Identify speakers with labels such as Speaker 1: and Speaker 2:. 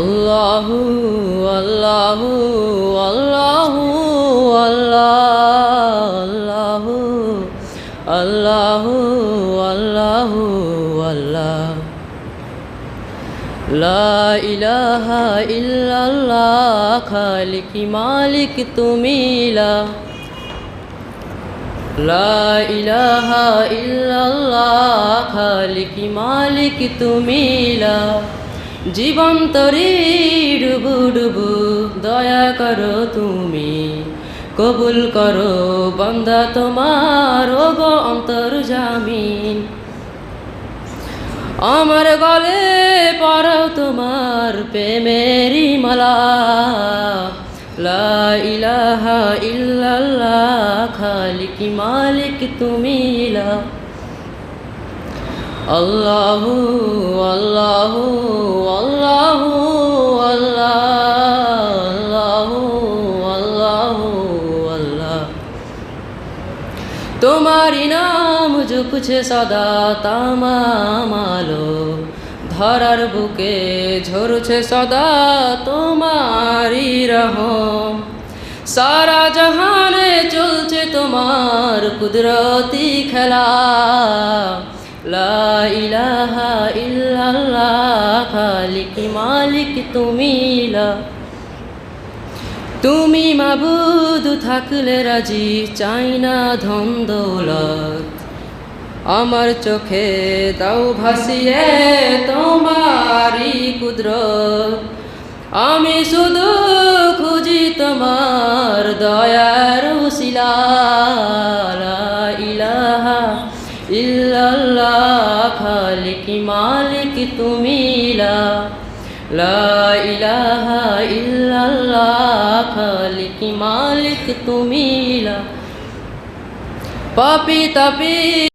Speaker 1: আল্লাহু আল্লাহু আল্লাহু আল্লাহু আল্লাহু আল্লাহু আল্লাহ। লা ইলাহা খালিক মালিক তুমি লা। লা ইলাহা ইল্লাল্লাহ, খালিক মালিক তুমি লা। জীবন তরি ডুবু ডুবু, দয়া করো তুমি, কবুল করো বন্দা তোমার ওগো অন্তর জামিন। আমার গলে পড়াও তোমার প্রেমেরি মালা। লা ইলাহা খালিক মালিক তুমি লা। আল্লাহু আল্লাহু আল্লাহু আল্লাহু আল্লাহু আল্লাহ তোমারি নাম জুকছে সদা তামাম আলো ধরার বুকে ঝরছে সদা তোমারি রহম। সারা জাহানে চলছে তোমার কুদরতি খেলা। লা ইলাহা ইল্লাল্লাহ মালিক তুমি লা তুমি মাবুদ, থাকলে রাজি, চাই না ধন আমার চোখে দাও ভাসিয়ে তোমারি কুদরত। আমি শুধু খুঁজি তোমার দয়ার উসিলা লা ইলাহা ইল্লাল্লাহ। খালিক মালিক তুমি লা ইলাহা ইল্লাল্লাহ খালিক মালিক তুমি লা। পাপি তাপি